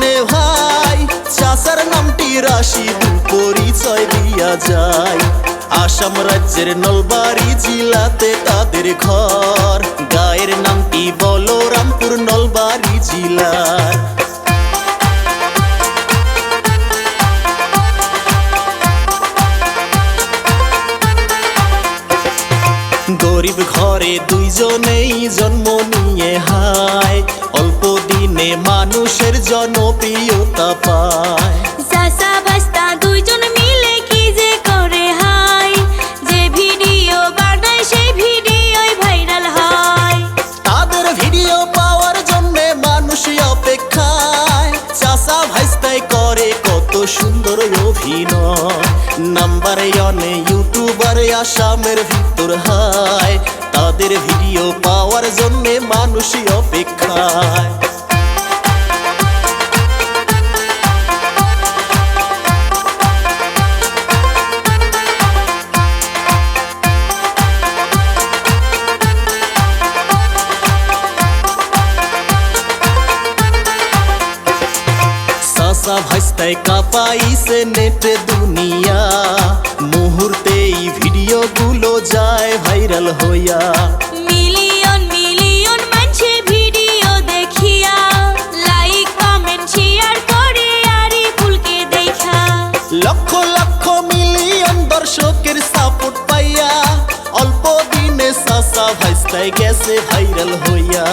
মনে ভাই চাষার নামটি রাশি পরিচয় দিয়া যায়। আসাম রাজ্যের নলবাড়ি জিলাতে তাদের ঘর। গায়ের নামটি বলরামপুর নলবাড়ি জিলা ঘরে দুইজনেই জন্ম নিয়ে হায়। অল্প দিনে মানুষের জনপ্রিয়তা পায়। সুন্দর অভিনয়। নাম্বার অনে ইউটিউবার আসামের ভিতর হায়। তাদের ভিডিও পাওয়ার জন্যে মানুষই অপেক্ষায়। ভাইস্তায় কাপাইছে নেটে দুনিয়া। মুহূর্তেই ভিডিওগুলো যায় ভাইরাল হইয়া। মিলিয়ন মিলিয়ন মানুষে ভিডিও দেখিয়া। লাইক কমেন্ট শেয়ার করে আরি ফুলকে দেখা। লক্ষ লক্ষ মিলিয়ন দর্শকের সাপোর্ট পাইয়া। অল্প দিনে সাসা ভাইস্তায় গেছে ভাইরাল হইয়া।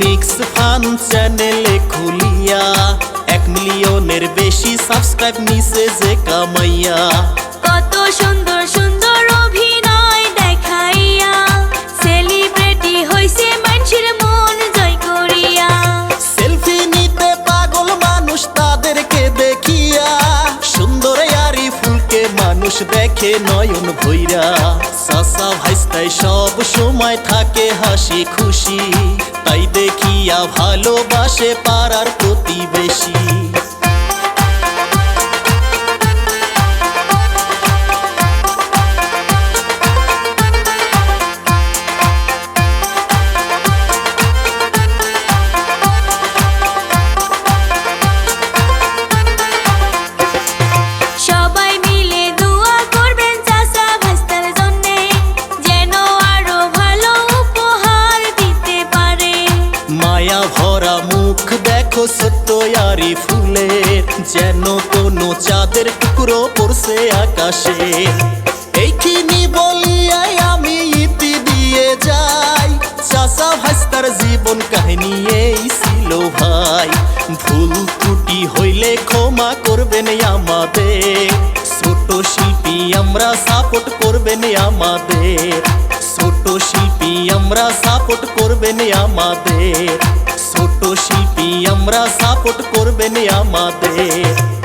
মিক্স ফান চ্যানেলে খুলিয়া এক মিলিয়নের বেশি সাবস্ক্রাইব নিছে যে কামাইয়া। নয়ন ভৈরা সাসা ভাইস্তাই সব সময় থাকে হাসি খুশি। তাই দেখিয়া ভালোবাসে পাড়ার প্রতিবেশী। চাঁদের টুকরো পড়ছে আকাশে। এইখিনি বলিয়াই আমি ইতি দিয়ে যাই। চাষা ভাস্তার জীবন কাহিনী এই ছিল ভাই। ভুল ত্রুটি হইলে ক্ষমা করবেন আমাদের। ছোট শিল্পী আমরা সাপোর্ট করবেন আমাদের। ছোট শিল্পী আমরা সাপোর্ট করবেন আমাদের। ছোট শিল্পী আমরা সাপোর্ট করবেন আমাদের।